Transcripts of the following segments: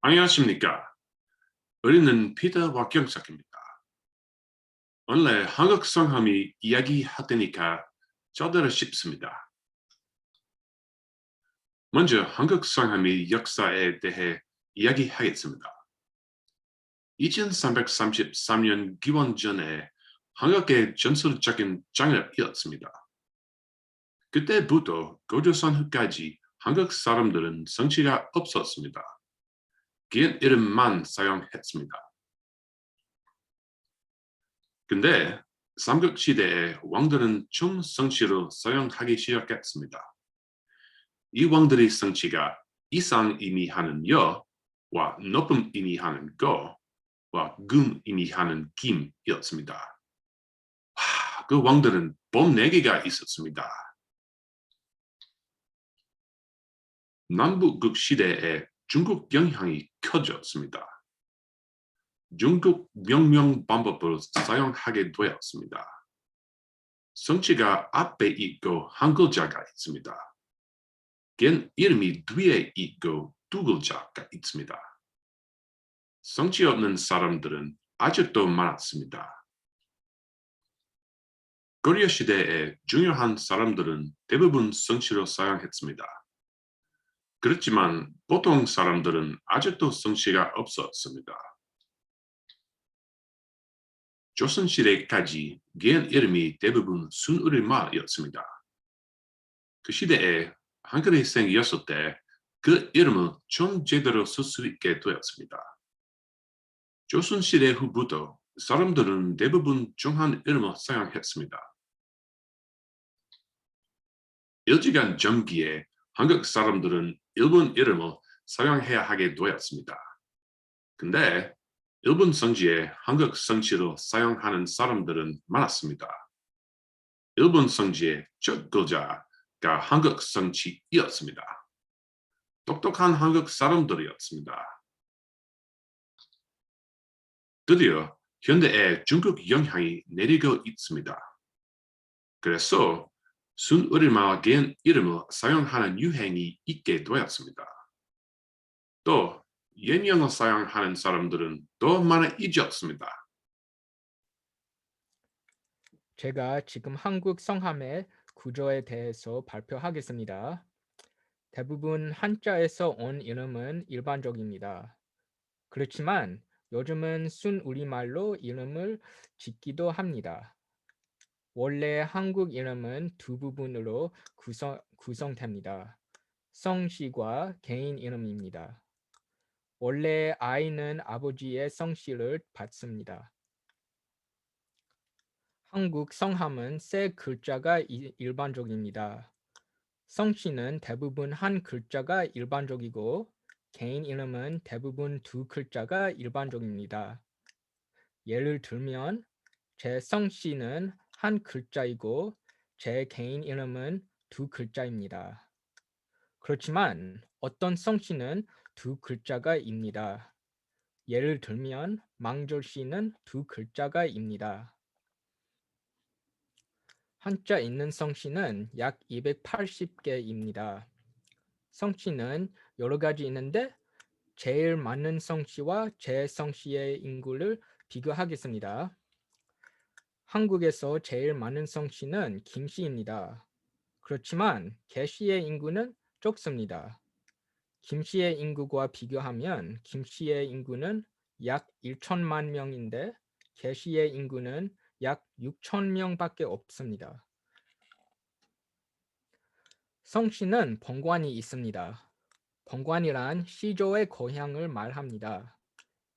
안녕하십니까. 우리는 피터 박경석입니다. 원래 한국 성함이 이야기하다니까 저들어 싶습니다. 먼저 한국 성함의 역사에 대해 이야기하겠습니다. 2333년 기원전에 한국의 전설적인 장르였습니다. 그때부터 고조선 후까지 한국 사람들은 성취가 없었습니다. 긴 이름만 사용했습니다. 근데 삼국시대에 왕들은 총 성씨로 사용하기 시작했습니다. 이 왕들의 성씨가 이상 의미하는 여와 높음 의미하는 거와 금 의미하는 김이었습니다. 와, 그 왕들은 봄 4개가 있었습니다. 남북국 시대에 중국 영향이 커졌습니다. 중국 명명 방법을 사용하게 되었습니다. 성씨가 앞에 있고 한 글자가 있습니다. 걘 이름이 뒤에 있고 두 글자가 있습니다. 성씨 없는 사람들은 아직도 많았습니다. 고려 시대에 중요한 사람들은 대부분 성씨로 사용했습니다. 그렇지만 보통 사람들은 아직도 성씨가 없었습니다. 조선시대까지 겐 이름이 대부분 순우리말이었습니다. 그 시대에 한글이 생겼을 때 그 이름을 좀 제대로 쓸 수 있게 되었습니다. 조선시대 후부터 사람들은 대부분 중한 이름을 사용했습니다. 일제간 전기에 한국 사람들은 일본 이름을 사용해야 하게 되었습니다. 근데 일본 성지에 한국 성씨로 사용하는 사람들은 많았습니다. 일본 성지의 첫 글자가 한국 성씨이었습니다. 똑똑한 한국 사람들이었습니다. 드디어 현대에 중국 영향이 내리고 있습니다. 그래서 순우리말 겐 이름을 사용하는 유행이 있게 되었습니다. 또 옛영어 사용하는 사람들은 더 많아졌습니다. 제가 지금 한국 성함의 구조에 대해서 발표하겠습니다. 대부분 한자에서 온 이름은 일반적입니다. 그렇지만 요즘은 순우리말로 이름을 짓기도 합니다. 원래 한국 이름은 두 부분으로 구성, 구성됩니다. 성씨과 개인 이름입니다. 원래 아이는 아버지의 성씨를 받습니다. 한국 성함은 세 글자가 이- 일반적입니다. 성씨는 대부분 한 글자가 일반적이고 개인 이름은 대부분 두 글자가 일반적입니다. 예를 들면 제 성씨는 한 글자이고 제 개인 이름은 두 글자입니다. 그렇지만 어떤 성씨는 두 글자가입니다. 예를 들면 망졸씨는 두 글자가입니다. 한자 있는 성씨는 약 280개입니다. 성씨는 여러 가지 있는데 제일 많은 성씨와 제 성씨의 인구를 비교하겠습니다. 한국에서 제일 많은 성씨는 김씨입니다. 그렇지만 개씨의 인구는 적습니다. 김씨의 인구와 비교하면 김씨의 인구는 약 1천만 명인데 개씨의 인구는 약 6천 명밖에 없습니다. 성씨는 번관이 있습니다. 번관이란 시조의 고향을 말합니다.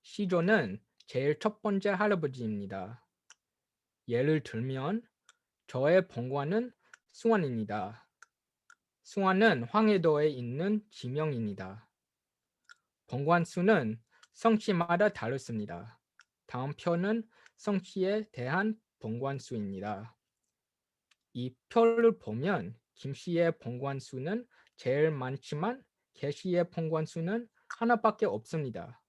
시조는 제일 첫 번째 할아버지입니다. 예를 들면 저의 번관은 수원입니다. 수원은 황해도에 있는 지명입니다. 번관수는 성씨마다 다릅니다. 다음 표는 성씨에 대한 번관수입니다. 이 표를 보면 김씨의 번관수는 제일 많지만 개씨의 번관수는 하나밖에 없습니다.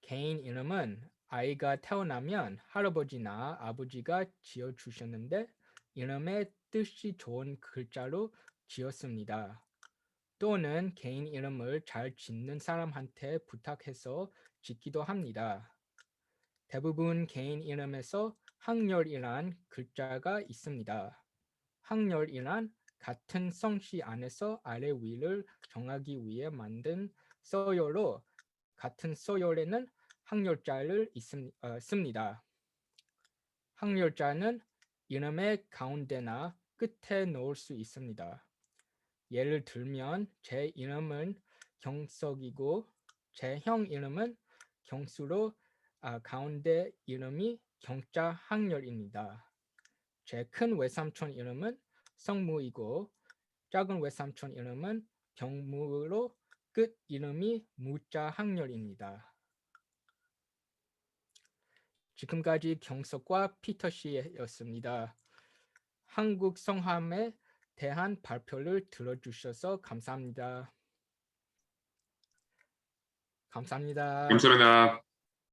개인 이름은 아이가 태어나면 할아버지나 아버지가 지어주셨는데 이름의 뜻이 좋은 글자로 지었습니다. 또는 개인 이름을 잘 짓는 사람한테 부탁해서 짓기도 합니다. 대부분 개인 이름에서 항렬이란 글자가 있습니다. 항렬이란 같은 성씨 안에서 아래 위를 정하기 위해 만든 서열로 같은 서열에는 항렬자를 있음, 어, 씁니다. 항렬자는 이름의 가운데나 끝에 넣을 수 있습니다. 예를 들면 제 이름은 경석이고 제 형 이름은 경수로 아, 가운데 이름이 경자 항렬입니다. 제 큰 외삼촌 이름은 성무이고 작은 외삼촌 이름은 병무로 끝 이름이 무자 항렬입니다. 지금까지 경석과 피터 씨였습니다. 한국 성함에 대한 발표를 들어주셔서 감사합니다. 감사합니다. 감사합니다.